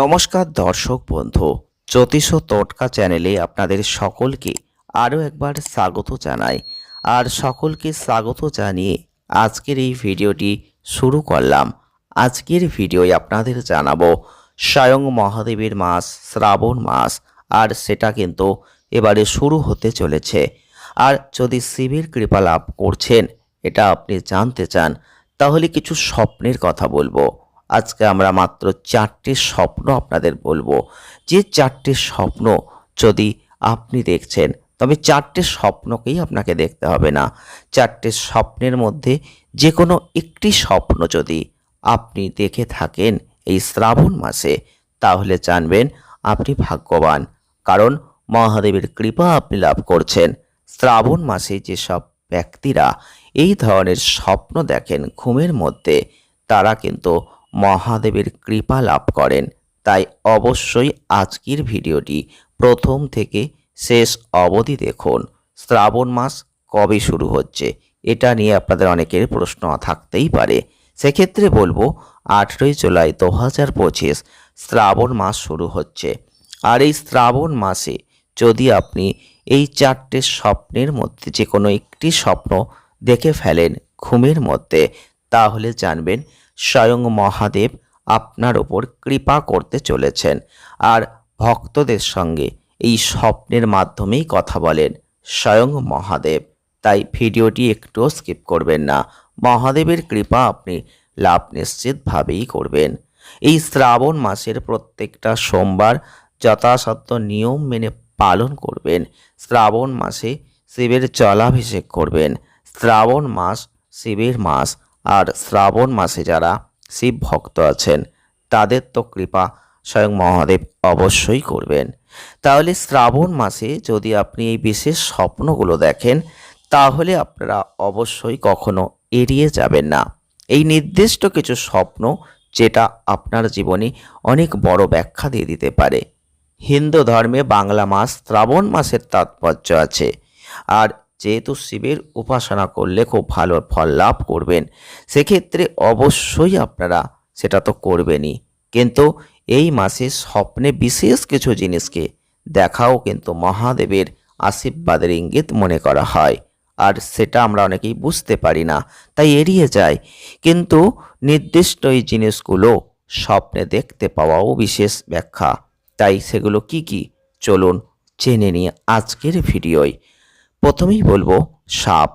নমস্কার দর্শক বন্ধু, জ্যোতিষ তটকা চ্যানেলে আপনাদের সকলকে আরও একবার স্বাগত জানাই। আর সকলকে স্বাগত জানিয়ে আজকের এই ভিডিওটি শুরু করলাম। আজকের ভিডিওয় আপনাদের জানাব, স্বয়ং মহাদেবের মাস, শ্রাবণ মাস, আর সেটা কিন্তু এবারে শুরু হতে চলেছে। আর যদি শিবের কৃপা লাভ করছেন, এটা আপনি জানতে চান, তাহলে কিছু স্বপ্নের কথা বলব। আজকে আমরা মাত্র চারটে স্বপ্ন আপনাদের বলব। যে চারটে স্বপ্ন যদি আপনি দেখছেন, তবে চারটে স্বপ্নকেই আপনাকে দেখতে হবে না। চারটে স্বপ্নের মধ্যে যে কোনো একটি স্বপ্ন যদি আপনি দেখে থাকেন এই শ্রাবণ মাসে, তাহলে জানবেন আপনি ভাগ্যবান। কারণ মহাদেবের কৃপা আপনি লাভ করছেন। শ্রাবণ মাসে যেসব ব্যক্তিরা এই ধরনের স্বপ্ন দেখেন ঘুমের মধ্যে, তারা কিন্তু মহাদেবের কৃপা লাভ করেন। তাই অবশ্যই আজকের ভিডিওটি প্রথম থেকে শেষ অবধি দেখুন। শ্রাবণ মাস কবে শুরু হচ্ছে? এটা নিয়ে আপনাদের অনেকের প্রশ্ন থাকতেই পারে। সেক্ষেত্রে বলব, আঠেরোই জুলাই দু হাজার পঁচিশ শ্রাবণ মাস শুরু হচ্ছে। আর এই শ্রাবণ মাসে যদি আপনি এই চারটে স্বপ্নের মধ্যে যে কোনো একটি স্বপ্ন দেখে ফেলেন ঘুমের মধ্যে, তাহলে জানবেন স্বয়ং মহাদেব আপনার ওপর কৃপা করতে চলেছেন। আর ভক্তদের সঙ্গে এই স্বপ্নের মাধ্যমেই কথা বলেন স্বয়ং মহাদেব। তাই ভিডিওটি একটুও স্কিপ করবেন না। মহাদেবের কৃপা আপনি লাভ নিশ্চিতভাবেই করবেন। এই শ্রাবণ মাসের প্রত্যেকটা সোমবার যথাসাধ্য নিয়ম মেনে পালন করবেন। শ্রাবণ মাসে শিবের জলাভিষেক করবেন। শ্রাবণ মাস শিবের মাস। আর শ্রাবণ মাসে যারা শিব ভক্ত আছেন, তাদের তো কৃপা স্বয়ং মহাদেব অবশ্যই করবেন। তাহলে শ্রাবণ মাসে যদি আপনি এই বিশেষ স্বপ্নগুলো দেখেন, তাহলে আপনারা অবশ্যই কখনো এড়িয়ে যাবেন না। এই নির্দিষ্ট কিছু স্বপ্ন যেটা আপনার জীবনে অনেক বড় ব্যাখ্যা দিয়ে দিতে পারে। হিন্দু ধর্মে বাংলা মাস শ্রাবণ মাসের তাৎপর্য আছে। আর যেহেতু শিবের উপাসনা করলে খুব ভালো ফল লাভ করবেন, সেক্ষেত্রে অবশ্যই আপনারা সেটা তো করবেনই। কিন্তু এই মাসে স্বপ্নে বিশেষ কিছু জিনিসকে দেখাও কিন্তু মহাদেবের আশীর্বাদের ইঙ্গিত মনে করা হয়। আর সেটা আমরা অনেকেই বুঝতে পারি না, তাই এড়িয়ে যায় কিন্তু নির্দিষ্ট এই জিনিসগুলো স্বপ্নে দেখতে পাওয়াও বিশেষ ব্যাখ্যা। তাই সেগুলো কি কি? চলুন জেনে নিয়ে আজকের ভিডিওয়। প্রথমেই বলব, সাপ।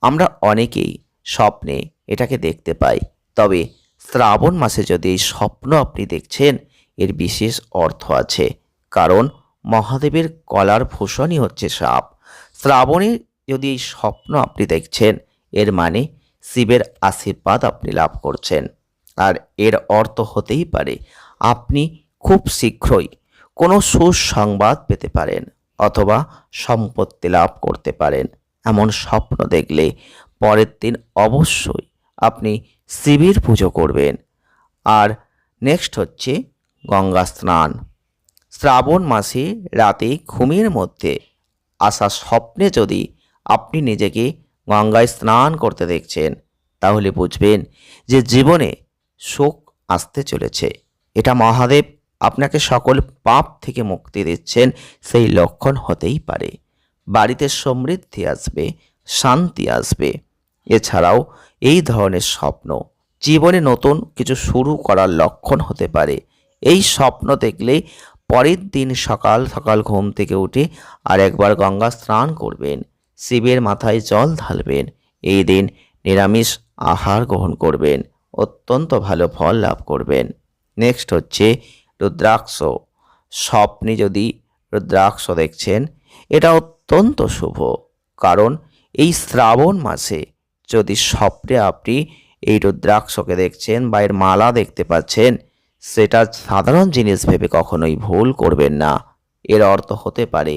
আমরা অনেকেই স্বপ্নে এটাকে দেখতে পাই। তবে শ্রাবণ মাসে যদি এই স্বপ্ন আপনি দেখছেন, এর বিশেষ অর্থ আছে। কারণ মহাদেবের কলার ভূষণই হচ্ছে সাপ। শ্রাবণে যদি এই স্বপ্ন আপনি দেখছেন, এর মানে শিবের আশীর্বাদ আপনি লাভ করছেন। আর এর অর্থ হতেই পারে, আপনি খুব শীঘ্রই কোনো সুসংবাদ পেতে পারেন। অথবা সম্পত্তি লাভ করতে পারেন। এমন স্বপ্ন দেখলে পরের দিন অবশ্যই আপনি শিবের পুজো করবেন। আর নেক্সট হচ্ছে গঙ্গা স্নান। শ্রাবণ মাসে রাতে ঘুমের মধ্যে আসা স্বপ্নে যদি আপনি নিজেকে গঙ্গায় স্নান করতে দেখছেন, তাহলে বুঝবেন যে জীবনে সুখ আসতে চলেছে। এটা মহাদেব আপনাকে সকল পাপ থেকে মুক্তি দিচ্ছেন, সেই লক্ষণ হতেই পারে। বাড়িতে সমৃদ্ধি আসবে, শান্তি আসবে। এছাড়াও এই ধরনের স্বপ্ন, জীবনে নতুন কিছু শুরু করার লক্ষণ হতে পারে। এই স্বপ্ন দেখলে পরের দিন সকাল সকাল ঘুম থেকে উঠে আর একবার গঙ্গা স্নান করবেন। শিবের মাথায় জল ঢালবেন। এই দিন নিরামিষ আহার গ্রহণ করবেন। অত্যন্ত ভালো ফল লাভ করবেন। নেক্সট হচ্ছে রুদ্রাক্ষ। স্বপ্নে যদি রুদ্রাক্ষ দেখছেন, এটা অত্যন্ত শুভ, কারণ এই শ্রাবণ মাসে যদি স্বপ্নে আপনি এই রুদ্রাক্ষকে দেখছেন বা এর মালা দেখতে পাচ্ছেন, সেটা সাধারণ জিনিস ভেবে কখনোই ভুল করবেন না। এর অর্থ হতে পারে,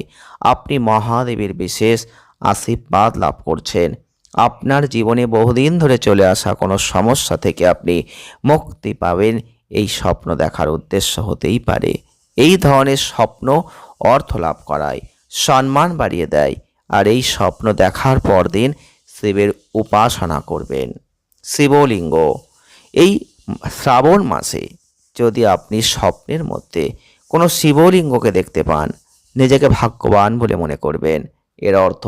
আপনি মহাদেবের বিশেষ আশীর্বাদ লাভ করছেন। আপনার জীবনে বহুদিন ধরে চলে আসা কোনো সমস্যা থেকে আপনি মুক্তি পাবেন এই স্বপ্ন দেখার উদ্দেশ্য হতেই পারে। এই ধরনের স্বপ্ন অর্থ লাভ করায়, সম্মান বাড়িয়ে দেয় আর এই স্বপ্ন দেখার পর দিন শিবের উপাসনা করবেন। শিবলিঙ্গ, এই শ্রাবণ মাসে যদি আপনি স্বপ্নের মধ্যে কোনো শিবলিঙ্গকে দেখতে পান, নিজেকে ভাগ্যবান বলে মনে করবেন। এর অর্থ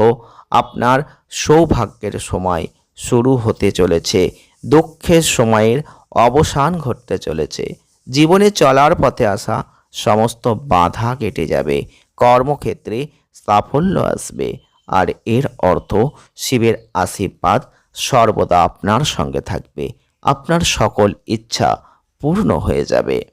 আপনার সৌভাগ্যের সময় শুরু হতে চলেছে, দুঃখের সময়ের অবসান ঘটতে চলেছে। জীবনে চলার পথে আসা সমস্ত বাধা কেটে যাবে। কর্মক্ষেত্রে সাফল্য আসবে। আর এর অর্থ শিবের আশীর্বাদ সর্বদা আপনার সঙ্গে থাকবে। আপনার সকল ইচ্ছা পূর্ণ হয়ে যাবে।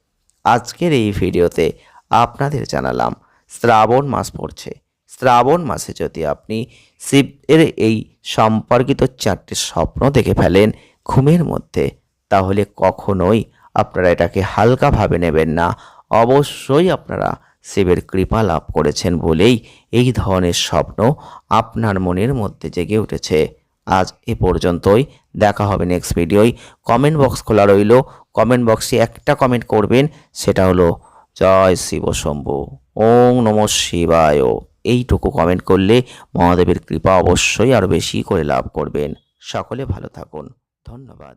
আজকের এই ভিডিওতে আপনাদের জানালাম, শ্রাবণ মাস পড়ছে। শ্রাবণ মাসে যদি আপনি শিবের এই সম্পর্কিত চারটি স্বপ্ন দেখে ফেলেন, ঘুমের মধ্যে তাহলে কখনোই আপনারা এটাকে হালকাভাবে নেবেন না। অবশ্যই আপনারা শিবের কৃপা লাভ করেছেন বলেই এই ধরনের স্বপ্ন আপনার মনের মধ্যে জেগে উঠেছে। আজ এ পর্যন্তই। দেখা হবে নেক্সট ভিডিওয় কমেন্ট বক্স খোলা রইল। কমেন্ট বক্সে একটা কমেন্ট করবেন, সেটা হলো, জয় শিব শম্ভু। ওং নম শিবায়। এইটুকু কমেন্ট করলে মহাদেবের কৃপা অবশ্যই আরও বেশি করে লাভ করবেন। সকলে ভালো থাকুন। ধন্যবাদ।